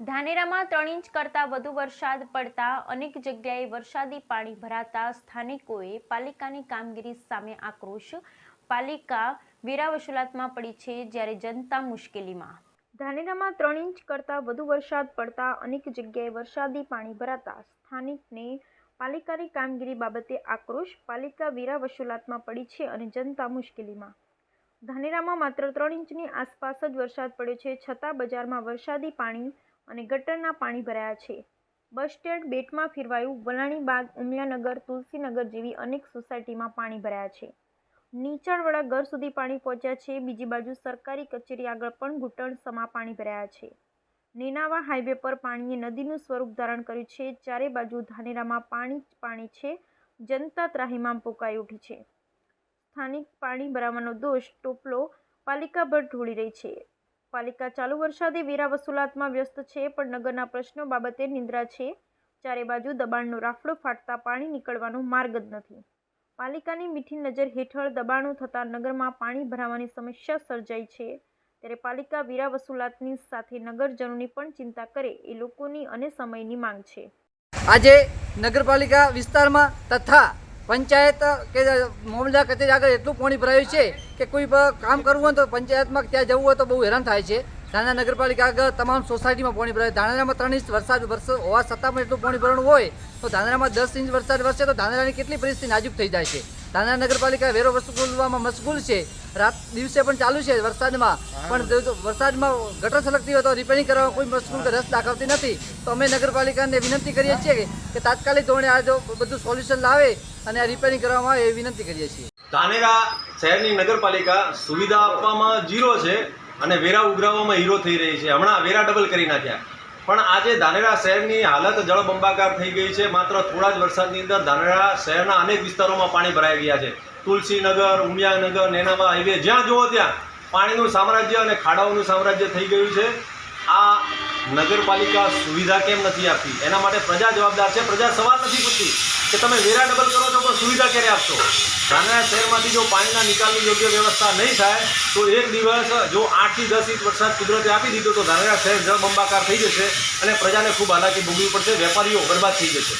ધાનેરામાં ત્રણ ઇંચ કરતાં વધુ વરસાદ પડતા અનેક જગ્યાએ વરસાદી પાણી ભરાતા સ્થાનિકોએ પાલિકાની કામગીરી સામે આક્રોશ. પાલિકા વેરા વસૂલાતમાં પડી છે જ્યારે જનતા મુશ્કેલીમાં. ધાનેરામાં ત્રણ ઇંચ કરતાં વધુ વરસાદ પડતા અનેક જગ્યાએ વરસાદી પાણી ભરાતા સ્થાનિકને પાલિકાની કામગીરી બાબતે આક્રોશ પાલિકા વેરા વસૂલાતમાં પડી છે અને જનતા મુશ્કેલીમાં. ધાનેરામાં માત્ર ત્રણ ઇંચની આસપાસ જ વરસાદ પડ્યો છે, છતાં બજારમાં વરસાદી પાણી અને ગટરના પાણી ભરાયા છે. Bus stand બેટમાં ફેરવાયું. વલાણી બાગ ઉમિયાનગર, તુલસીનગર જેવી અનેક સોસાયટીમાં પાણી ભરાયા છે. નીચાણવાળા ઘર સુધી પાણી પહોંચ્યા છે. બીજી બાજુ સરકારી કચેરી આગળ પણ ઘૂંટણ સમા પાણી ભરાયા છે. નેનાવા હાઈવે પર પાણીએ નદીનું સ્વરૂપ ધારણ કર્યું છે. ચારે બાજુ ધાનેરામાં પાણી પાણી છે. જનતા ત્રાહિમામ પોકાઈ ઉઠી છે. સ્થાનિક પાણી ભરાવાનો દોષ ટોપલો પાલિકા પર ઢોળી રહી છે. પાલિકા ચાલુ વરસાદે વેરા વસૂલાતમાં વ્યસ્ત છે, પણ નગરના પ્રશ્નો બાબતે નિંદ્રા છે. ચારે બાજુ દબાણનો રાફડો ફાટતા પાણી નીકળવાનો માર્ગ જ નથી. પાલિકાની મીઠી નજર હેઠળ દબાણો થતાં નગરમાં પાણી ભરાવાની સમસ્યા સર્જાઈ છે. ત્યારે પાલિકા વેરા વસૂલાતની સાથે નગરજનોની પણ ચિંતા કરે એ લોકોની અને સમયની માંગ છે. આજે નગરપાલિકા વિસ્તારમાં તથા પંચાયત કે મામલા કચેરી આગળ એટલું પાણી ભરાયું છે કે કોઈ કામ કરવું હોય તો પંચાયતમાં ત્યાં જવું હોય તો બહુ હેરાન થાય છે. ધાણા નગરપાલિકા આગળ તમામ સોસાયટીમાં પાણી ભરાય. ધાનેરામાં ત્રણ ઇંચ વરસાદ વરસ હોવા છતાં પણ એટલું પાણી ભરણું હોય તો ધાનેરામાં દસ ઇંચ વરસાદ વરસે તો ધાનેરાની કેટલી પરિસ્થિતિ નાજુક થઈ જાય છે. ધાનેરા નગરપાલિકા વેરો વસૂલવામાં મશગુલ છે. રાત દિવસે પણ ચાલુ છે વરસાદમાં. પણ વરસાદમાં ગટર છલકતી હોય તો રિપેરિંગ કરવામાં કોઈ મશગુલ કે રસ દાખવતી નથી. તો અમે નગરપાલિકાને વિનંતી કરીએ છીએ કે- કે તાત્કાલિક ધોરણે આ જો બધું સોલ્યુશન લાવે અને આ રિપેરિંગ કરવામાં આવે એ વિનંતી કરીએ છીએ. ધાનેરા શહેરની નગરપાલિકા સુવિધા આપવામાં જીરો છે અને વેરા ઉઘરાવવામાં હીરો થઈ રહી છે. હમણાં વેરા ડબલ કરી નાખ્યા. પણ આજે ધાનેરા શહેરની હાલત જળબંબાકાર થઈ ગઈ છે. માત્ર થોડા જ વરસાદની અંદર ધાનેરા શહેરના અનેક વિસ્તારોમાં પાણી ભરાઈ ગયા છે. તુલસીનગર, ઉમિયાનગર, નેનામા હાઈવે, જ્યાં જુઓ ત્યાં પાણીનું સામ્રાજ્ય અને ખાડાઓનું સામ્રાજ્ય થઈ ગયું છે. આ નગરપાલિકા સુવિધા કેમ નથી આપતી? એના માટે પ્રજા જવાબદાર છે. પ્રજા સવાલ નથી પૂછતી. કે તમે વેરા ડબલ કરો છો, પણ સુવિધા ક્યારે આપશો? ધાનેરા શહેરમાંથી જો પાણીના નિકાલની યોગ્ય વ્યવસ્થા નહીં થાય, તો એક દિવસ જો આઠથી દસ ઇંચ વરસાદ કુદરતે આપી દીધો, તો ધાનેરા શહેર જળબંબાકાર થઈ જશે અને પ્રજાને ખૂબ હાલાકી ભોગવી પડશે, વેપારીઓ બરબાદ થઈ જશે.